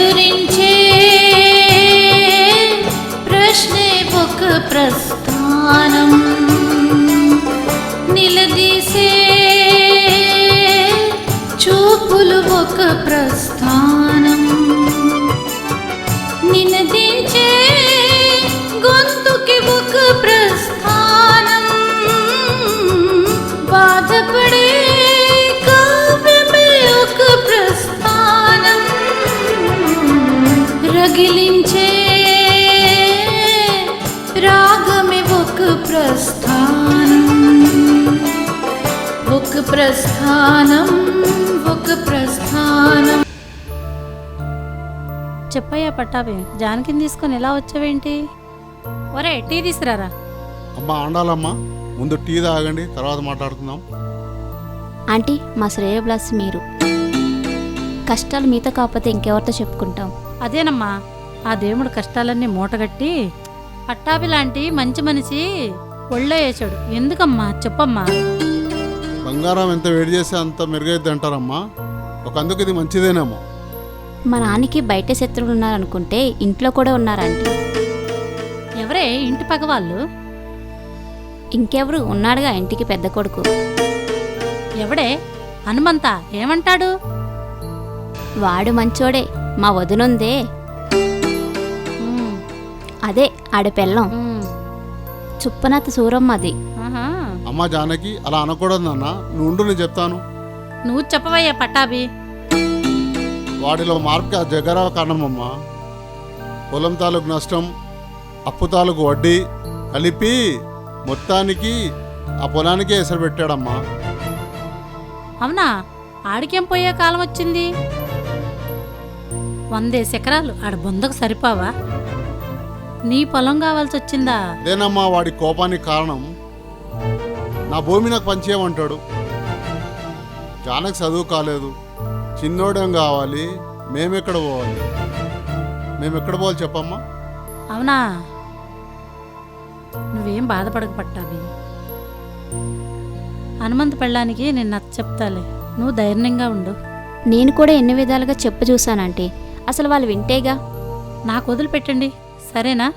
ఎదురించే ప్రశ్నే ఒక ప్రస్థానం. నిలదీసే చూపులు ఒక ప్రస్థానం. నినదించే రగిలించే రాగమే ఒక ప్రస్థానం? ఒక ప్రస్థానం ఒక ప్రస్థానం. చెప్పయ్యా పట్టాభి జానకిని తీసుకొని ఎలా వచ్చావేంటి? ఒరే టీ తీసుకురారా? అమ్మా ఆండాలమ్మా. ముందు టీ తాగండి తర్వాత మాట్లాడుకుందాం. ఆంటీ మా శ్రేయబ్లాస్ మీరు. కష్టాలు మీతో కాకపోతే ఇంకెవరితో చెప్పుకుంటాం? అదేనమ్మా ఆ దేవుడు కష్టాలన్నీ మూటగట్టి పట్టాభి లాంటి మంచి మనిషి ఒళ్ళో వేసాడు ఎందుకమ్మా? చెప్పమ్మా. బంగారం ఎంత వేడి చేస్తే అంత మెరుగైద్ది అంటారమ్మా. ఒక అందుకు ఇది మంచిదేనేమో. మా నాన్నకి బయట శత్రువులు ఉన్నారనుకుంటే ఇంట్లో కూడా ఉన్నారంటీ. ఎవరే? ఇంటి పగవాళ్ళు ఇంకెవరు? ఉన్నాడుగా ఇంటికి పెద్ద కొడుకు. ఎవడే? హనుమంత ఏమంటాడు? వాడు మంచోడే. మా వదినుందే. అదే ఆడపెల్లం. ఉమ్, చుప్పనత సూరమ్మది. అమ్మా జానకి అలా అనకూడదు నాన్న. నువ్వు ఉండు నేను చెప్తాను. నువ్వు చెప్పవయ్యా పట్టాభి. వాడిలో మార్పుకి ఆ జగరా కారణమమ్మా. పొలం తాలూకు నష్టం అప్పు తాలూకు వడ్డీ కలిపి మొత్తానికి ఆ పొలానికే ఎసరు పెట్టాడమ్మా. అవునా? ఆడికేం పోయే కాలం వచ్చింది? వందేసి ఎకరాలు ఆడ బొందకు సరిపోవా? నీ పొలం కావాల్సి వచ్చిందా? అదేనమ్మా వాడి కోపానికి కారణం. నా భూమి నాకు పంచేయమంటాడు. జానకి చదువు కాలేదు. చిన్నోడేం కావాలి? మేమెక్కడ పోవాలి? మేమెక్కడ పోవాలి చెప్పమ్మా? అవునా? నువ్వేం బాధపడక పట్టావి హనుమంతు పెళ్ళానికి నేను నచ్చ చెప్తాలే. నువ్వు ధైర్యంగా ఉండు. నేను కూడా ఎన్ని విధాలుగా చెప్పు చూశానంటీ అసలు వాళ్ళు వింటేగా? నాకు వదిలిపెట్టండి. సరేనా?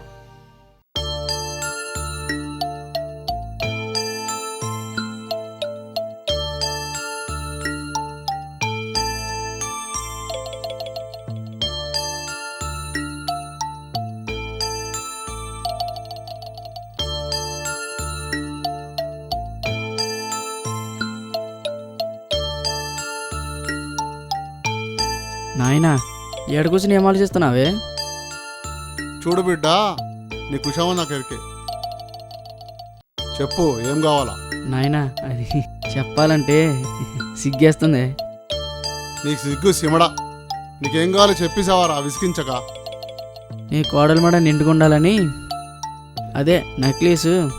నాయనా ఏడ కూర్చుని ఏం ఆలోచిస్తున్నావే చూడు బిడ్డ నీ కుషామో నాకు ఎరికే. చెప్పు ఏం కావాలా? నాయనా అది చెప్పాలంటే సిగ్గేస్తుంది. నీకు సిగ్గు సిమడ. నీకేం కావాలో చెప్పేసావారా విసిగించక. నీ కోడలు మడ నిండుకుండాలని అదే నక్లీసు.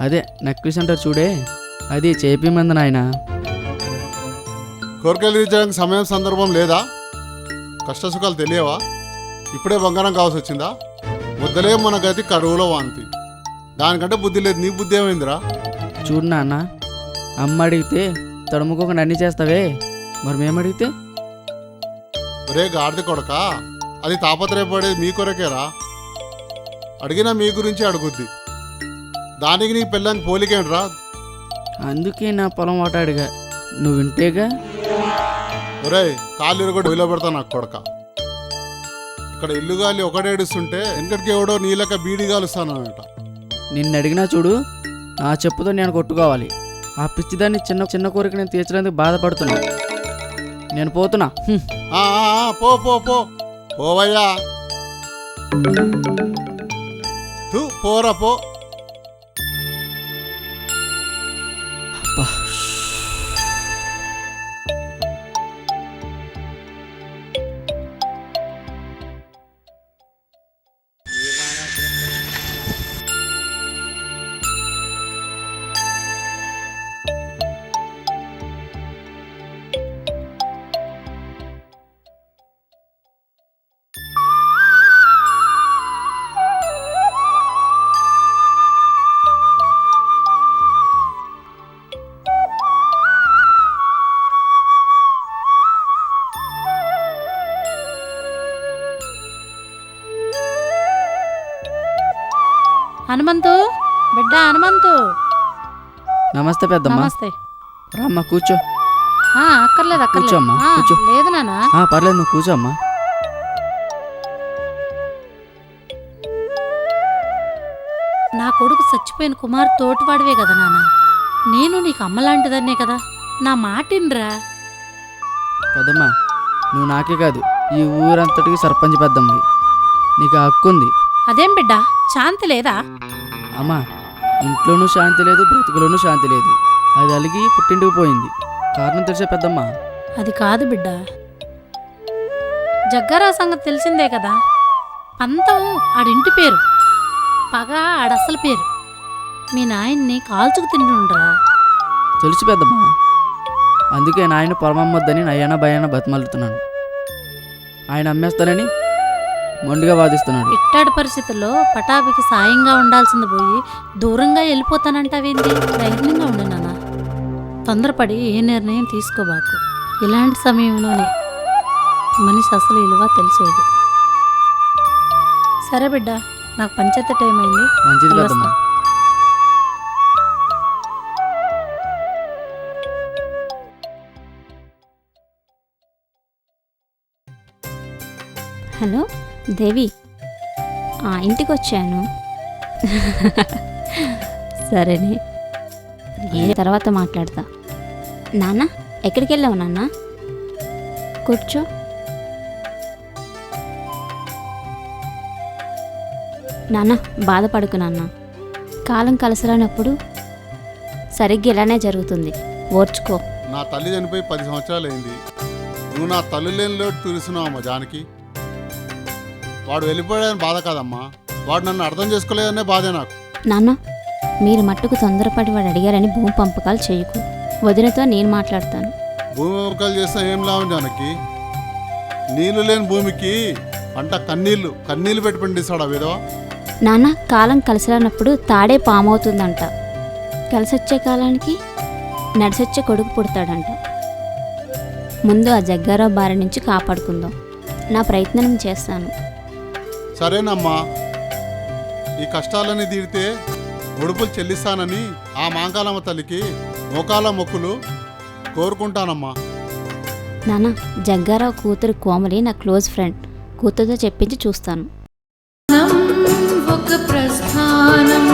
అదే నక్లీస్ అంటారు చూడే. అది చేపిమంది నాయనా. కోరికలు తీర్చడానికి సమయం సందర్భం లేదా? కష్టసుఖాలు తెలియవా? ఇప్పుడే బంగారం కావాల్సి వచ్చిందా? ముద్దలే మన గతి కరువులో వాంతి. దానికంటే బుద్ధి లేదు నీ బుద్ధి ఏమైందిరా? చూడు నాన్న అమ్మ అడిగితే తడుముకోకుండా అన్నీ చేస్తావే. మరి మేము అడిగితే? ఒరే గాడిద కొడక అది తాపత్రయపడేది మీ కొరకేరా. అడిగినా మీ గురించి అడుగుద్ది. దానికి నీ పిల్లని పోలికేంట్రా? అందుకే నా పొలం వాటాడుగా నువ్వు వింటేగా? ఒరే కాళ్ళు కూడా విలో పెడతా నాకు కొడక. ఇక్కడ ఇల్లు గాలి ఒకడేడుస్తుంటే వెనకటికి ఎవడో నీలక బీడి గాలుస్తానట నిన్ను అడిగినా చూడు నా చెప్పుతో నేను కొట్టుకోవాలి. ఆ పిచ్చిదాన్ని చిన్న చిన్న కోరిక నేను తీర్చడానికి బాధపడుతున్నా. నేను పోతున్నా. హ్మ్. ఆ, ఆ, ఆ, పో పో పో. పోవయ్యా. తూ పోరా పో. హనుమంతు? బిడ్డ హనుమంతు? నమస్తే పెద్దమ్మ. నమస్తే. రామ్మ కూర్చో. ఆ, అక్కర్లేదు అక్కర్లేదు. కూర్చోమ్మా, ఆ, కూర్చో. లేదు నాన్న. ఆ, పర్లేదు నువ్వు కూర్చో అమ్మా నా కొడుకు చచ్చిపోయిన కుమార్ తోటివాడివే కదా నాన్న. నేను నీకు అమ్మలాంటిదన్నే కదా. నా మాటిన్రా. పెద్దమ్మ నువ్వు నాకే కాదు ఈ ఊరంతటికి సర్పంచ్ పెద్దమ్మవి. నీకు ఆ హక్కు ఉంది అదేం బిడ్డ? శాంతి లేదా? అమ్మా ఇంట్లోనూ శాంతి లేదు బ్రతుకులోనూ శాంతి లేదు. అది అలిగి పుట్టింటికి పోయింది. కారణం తెలిసే పెద్దమ్మ. అది కాదు బిడ్డ. జగ్గారా సంగతి తెలిసిందే కదా. పంతం ఆడింటి పేరు. పగ ఆడసలు పేరు. మీ నాయన్ని కాల్చుకు తింటుండ్రా. తెలుసు పెద్దమ్మ. అందుకే నాయన పొలమమ్మొద్దని నయ్యాన భయాన బతిమలుతున్నాను. ఆయన అమ్మేస్తానని మొండిగా వాదిస్తున్నాడు. ఇట్టాడి పరిస్థితుల్లో పటాభికి సాయంగా ఉండాల్సింది పోయి దూరంగా వెళ్ళిపోతానంటావేంది? ధైర్యంగా ఉండు నాన్న. తొందరపడి ఏ నిర్ణయం తీసుకోబాకు ఇలాంటి సమయంలోనే మనిషి అసలు విలువ తెలిసేది. సరే బిడ్డ నాకు పంచాయతీ టైం అయింది మంచిది హలో? దేవి ఆ, ఇంటికి వచ్చాను సరేనే. ఏ తర్వాత మాట్లాడతా. నాన్న ఎక్కడికి వెళ్ళావు నాన్న? కూర్చో. నాన్న బాధపడుకు నాన్న. కాలం కలసరానప్పుడు సరిగ్గా ఇలానే జరుగుతుంది. ఓర్చుకో. నా తల్లి చనిపోయి పది సంవత్సరాలు అయింది నువ్వు నా తల్లి లేని లోటు తీరుస్తున్నావు జానకి. వాడు వెళ్ళిపోయాడని బాధ కాదమ్మా. వాడు నన్ను అర్థం చేసుకోలేదనే బాధే నాకు. నాన్న మీరు మట్టుకు తొందరపడి వాడు అడిగారని భూమి పంపకాలు చేయకు. వదినతో నేను మాట్లాడతాను. భూమి వంకలు చేస్తే ఏం లాభం జానకి? నీళ్ళు లేని భూమికి పంట కన్నీళ్ళు కన్నీళ్ళు పెట్టి పండిస్తాడు విధవ నాన్న కాలం కలిసిరానప్పుడు తాడే పామవుతుందంట. కలిసొచ్చే కాలానికి నడిసొచ్చే కొడుకు పుడతాడంట. ముందు ఆ జగ్గారావు బారి నుంచి కాపాడుకుందాం. నా ప్రయత్నం చేస్తాను. సరేనమ్మా. ఈ కష్టాలని తీరితే ఉడుపులు చెల్లిస్తానని ఆ మాంకాలమ్మ తల్లికి మోకాల మొక్కులు కోరుకుంటానమ్మా. నాన్న జగ్గారావు కూతురు కోమలి నా క్లోజ్ ఫ్రెండ్. కూతురుతో చెప్పించి చూస్తాను. ఒక ప్రస్థానం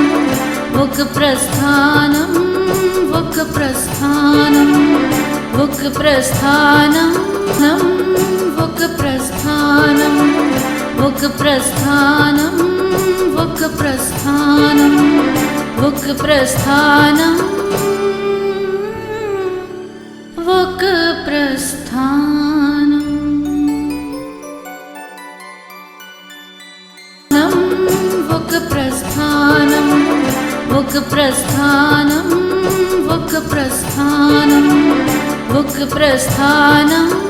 ఒక ప్రస్థానం ఒక ప్రస్థానం ఒక ప్రస్థానం ఒక ప్రస్థానం. बुक प्रस्थानं वस्थानं वुक् प्रस्थानम्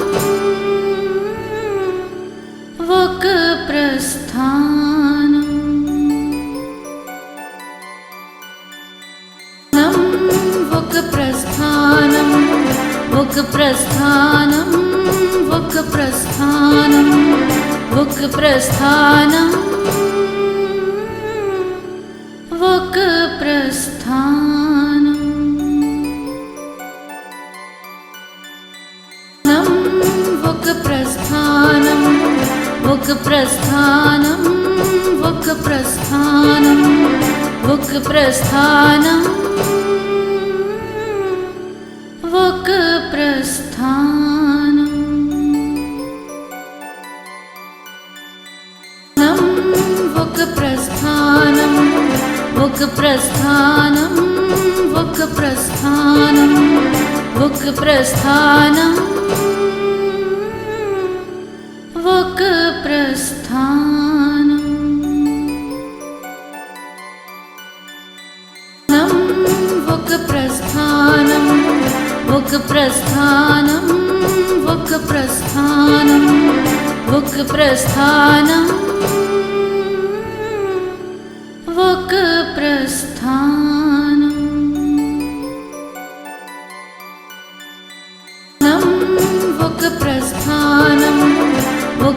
स्थानस्थानं वस्थानं वस्थान वस्थान प्रस्थानं बुक प्रस्थानं बुक प्रस्थानं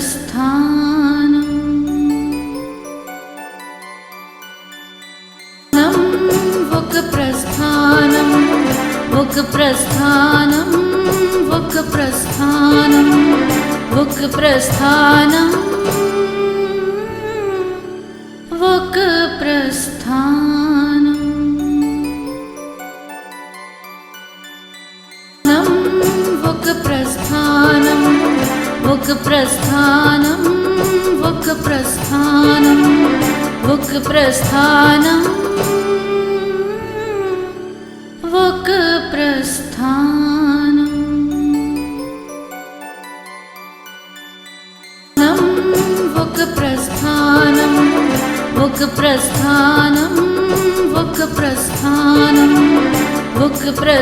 स्थानम् बुक प्रस्थानं बुक प्रस्थानं प्रस्थानम्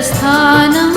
स्थानं